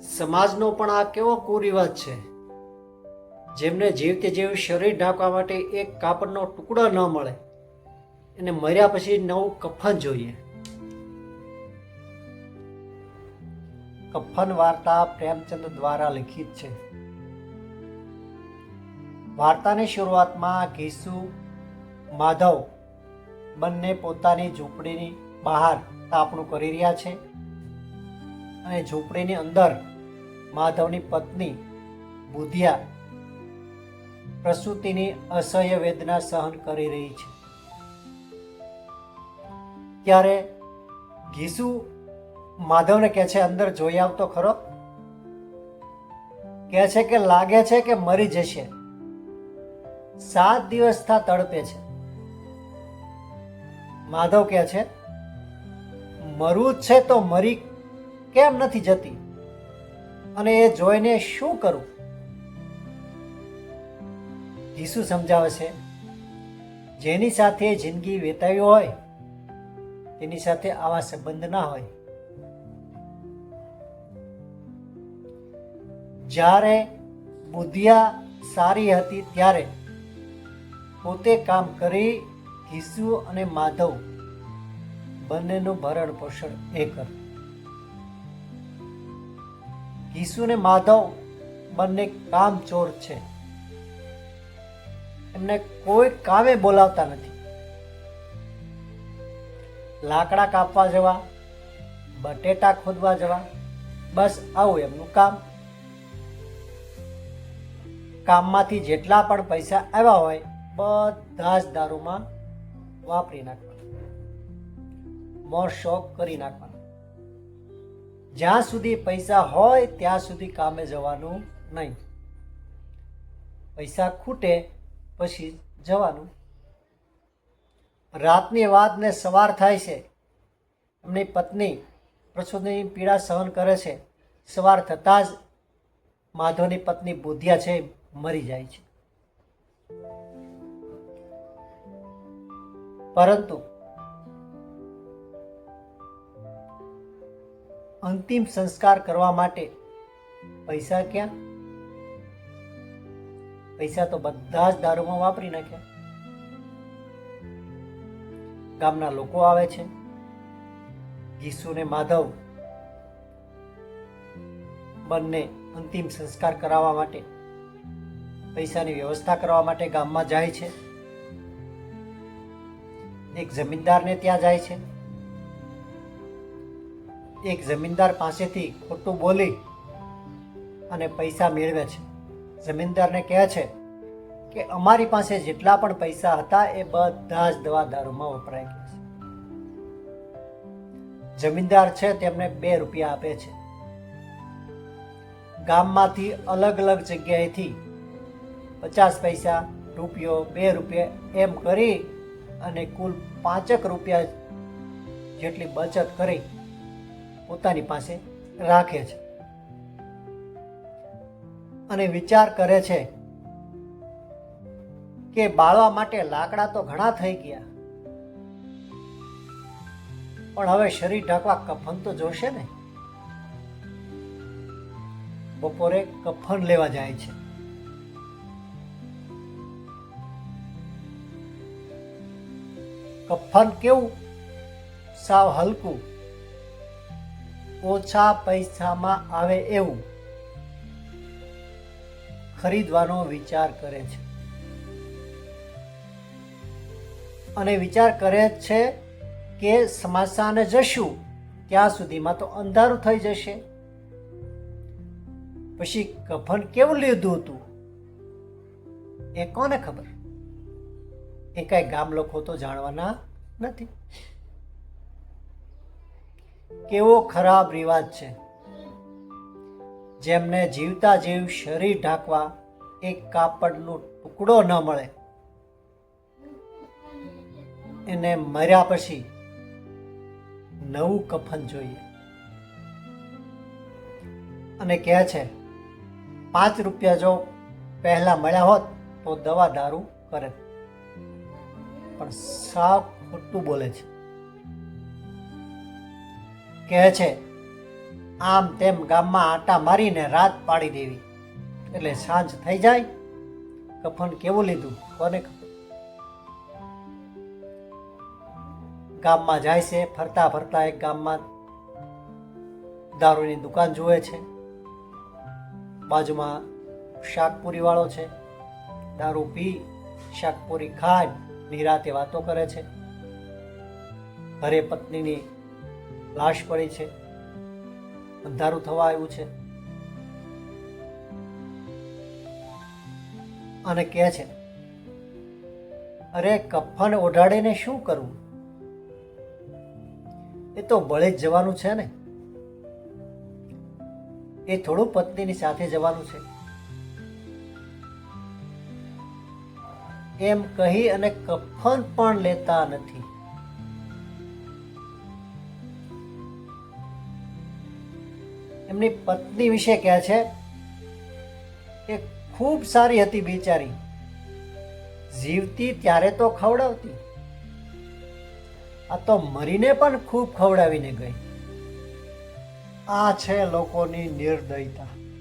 સમાજનો પણ આ કેવો કુરિવાજ છે? જેમને જીવતે જીવ શરીર ઢાંકવા માટે એક કાપડનો ટુકડો ન મળે, એને મર્યા પછી નવું કફન જોઈએ. કફન વાર્તા પ્રેમચંદ દ્વારા લિખિત છે. વાર્તાની શરૂઆતમાં ઘીસુ, માધવ બંને પોતાની ઝૂંપડીની બહાર તાપણું કરી રહ્યા છે. અને ઝૂંપડીની અંદર માધવની પત્ની બુધિયા પ્રસૂતિની અસહ્ય વેદના સહન કરી રહી છે. ત્યારે ઘીસુ માધવને કહે છે, અંદર જોઈ આવતો ખરો? કહે છે કે, લાગે છે કે મરી જશે. સાત દિવસ થા તડપે છે. માધવ કહે છે મરવું છે તો મરી કેમ નથી જતી? અને એ જોઈને શું કરું? જીસુ સમજાવે છે, જેની સાથે જિંદગી વેતાવી હોય, તેની સાથે આવા સંબંધ ના હોય. જ્યારે બુદ્ધિયા સારી હતી ત્યારે પોતે કામ કરી ઘીસુ અને માધવ બંનેનું ભરણ પોષણ એ કર ઘીસુ ને માધવ બંને કામચોર છે. એમને કોઈ કામે બોલાવતા નથી. લાકડા કાપવા જવા, બટેટા ખોદવા જવા, બસ આવું એમનું કામ. કામમાંથી જેટલા પણ પૈસા આવ્યા હોય, બધા જ દારૂમાં વાપરી નાખવાના. મોર શોખ કરી નાખવાના. જ્યાં સુધી પૈસા હોય ત્યાં સુધી કામે જવાનું નહીં. પૈસા ખૂટે પછી જવાનું. રાતની વાતને સવાર થાય છે. એમની પત્ની પ્રસૂતિની પીડા સહન કરે છે. સવાર થતાં જ માધવની પત્ની બોધિયા છે, મરી જાય છે. પરંતુ અંતિમ સંસ્કાર કરવા માટે પૈસા ક્યાં? પૈસા તો બધા જ દારૂમાં વાપરી નાખ્યા. ગામના લોકો આવે છે. ગીસુ ને માધવ બંને અંતિમ સંસ્કાર કરાવવા માટે, પૈસાની વ્યવસ્થા કરવા માટે ગામમાં જાય છે. એક જમીનદારને ત્યાં જાય છે. એક જમીનદાર પાસેથી ખોટું બોલી અને પૈસા મેળવે છે. જમીનદારને કહે છે કે અમારી પાસે જેટલા પણ પૈસા હતા એ બધા જ દવા દારૂમાં વપરાઈ ગયા છે. જમીનદાર છે તેમને બે રૂપિયા આપે છે. ગામમાંથી અલગ અલગ જગ્યાએથી પચાસ પૈસા, રૂપિયો, બે રૂપિયા એમ કરી અને કુલ પાંચક રૂપિયા જેટલી બચત કરી પોતાની પાસે રાખે છે. અને વિચાર કરે છે કે બાળવા માટે લાકડા તો ઘણા થઈ ગયા. પણ હવે શરીર ઢાંકવા કફન તો જોશે ને? બપોરે કફન લેવા જાય છે. કફન કેવું? સાવ હલકું. ઓછા પૈસામાં આવે એવું ખરીદવાનો વિચાર કરે છે. અને વિચાર કરે છે કે સમાસાને જશું, ત્યાં સુધીમાં તો અંધારું થઈ જશે. પછી કફન કેવું લીધું હતું? એ કોને ખબર? એ કઈ ગામ લોકો તો જાણવાના નથી. કેવો ખરાબ રિવાજ છે. જેમને જીવતા જીવ શરીર ઢાંકવા એક કાપડનો ટુકડો ન મળે. એને મર્યા પછી નવું કફન જોઈએ. અને કહે છે, પાંચ રૂપિયા જો પહેલા મળ્યા હોત તો દવા દારૂ કરે. પણ સાવ ખોટું બોલે છે. કહે છે, આમ તેમ ગામમાં આટા મારીને રાત પાડી દેવી. એટલે સાંજ થઈ જાય, કફન કેવું લીધું, કોને ગામમાં જાય છે, ફરતા ફરતા એક ગામમાં દારૂની દુકાન જુએ છે. બાજુમાં શાકપુરી વાળો છે. દારૂ પી, શાકપુરી ખાય, નિરાતે વાતો કરે છે. ઘરે પત્નીની લાશ પડી છે. અંધારું થવા આવ્યું છે. અને કહે છે, અરે, કફન ઓઢાડીને શું કરવું એ તો બળે જ જવાનું છે ને. એ થોડું પત્નીની સાથે જવાનું છે. એમ કહી અને કફન પણ લેતા નથી. એમની પત્ની વિશે કહે છે કે ખૂબ સારી હતી બિચારી. જીવતી ત્યારે તો ખવડાવતી. આ તો મરીને પણ ખૂબ ખવડાવીને ગઈ. આ છે લોકોની નિર્દયતા.